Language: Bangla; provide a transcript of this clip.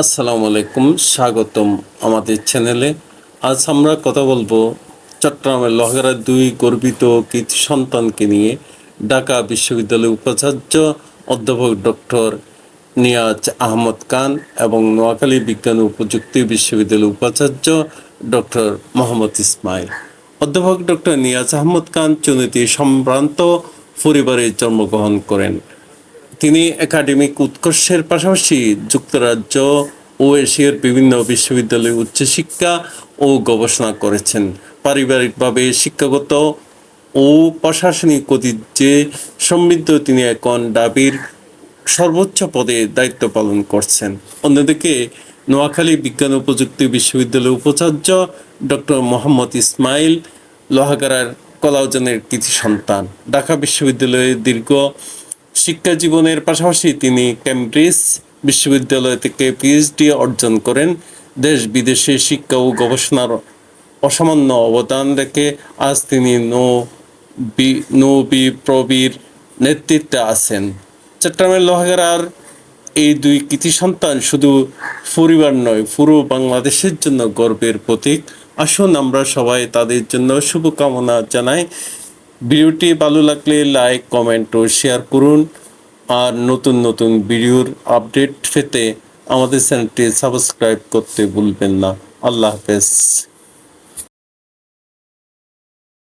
আসসালামু আলাইকুম, স্বাগতম আমাদের চ্যানেলে। আজ আমরা কথা বলব চট্টগ্রামের লহগড়ার দুই গর্বিত কৃতি সন্তানকে নিয়ে ঢাকা বিশ্ববিদ্যালয়ের উপাচার্য অধ্যাপক ডক্টর নিয়াজ আহমদ খান এবং নোয়াখালী বিজ্ঞান ও প্রযুক্তি বিশ্ববিদ্যালয়ের উপাচার্য ডক্টর মোহাম্মদ ইসমাইল। অধ্যাপক ডক্টর নিয়াজ আহমদ খান চুনিতি সম্ভ্রান্ত পরিবারে জন্মগ্রহণ করেন। তিনি একাডেমিক উৎকর্ষের পাশাপাশি যুক্তরাজ্য ও এশিয়ার বিভিন্ন বিশ্ববিদ্যালয়ে উচ্চশিক্ষা ও গবেষণা করেছেন। পারিবারিকভাবে শিক্ষাগত ও প্রশাসনিক ঐতিহ্যে সমৃদ্ধ তিনি এখন ডাবির সর্বোচ্চ পদে দায়িত্ব পালন করছেন। অন্যদিকে নোয়াখালী বিজ্ঞান ও প্রযুক্তি বিশ্ববিদ্যালয়ের উপাচার্য ডক্টর মোহাম্মদ ইসমাইল লোহাগাড়ার কলাউজনের কৃতি সন্তান। ঢাকা বিশ্ববিদ্যালয়ে দীর্ঘ শিক্ষা জীবনের পাশাপাশি তিনি ক্যামব্রিজ বিশ্ববিদ্যালয় থেকে পিএইচডি অর্জন করেন। দেশ বিদেশে শিক্ষা ও গবেষণার অসামান্য অবদান রেখে আজ তিনি নৌ বি নৌ বিপ্লবীর নেতৃত্বে আছেন। চট্টগ্রামের লোহাগাড়ার এই দুই কৃতি সন্তান শুধু পরিবার নয়, পুরো বাংলাদেশের জন্য গর্বের প্রতীক। আসুন আমরা সবাই তাদের জন্য শুভকামনা জানাই। ভিডিওটি ভালো লাগলে লাইক কমেন্ট ও শেয়ার করুন। আর নতুন নতুন ভিডিওর আপডেট পেতে আমাদের চ্যানেলটি সাবস্ক্রাইব করতে ভুলবেন না। আল্লাহ হাফেজ।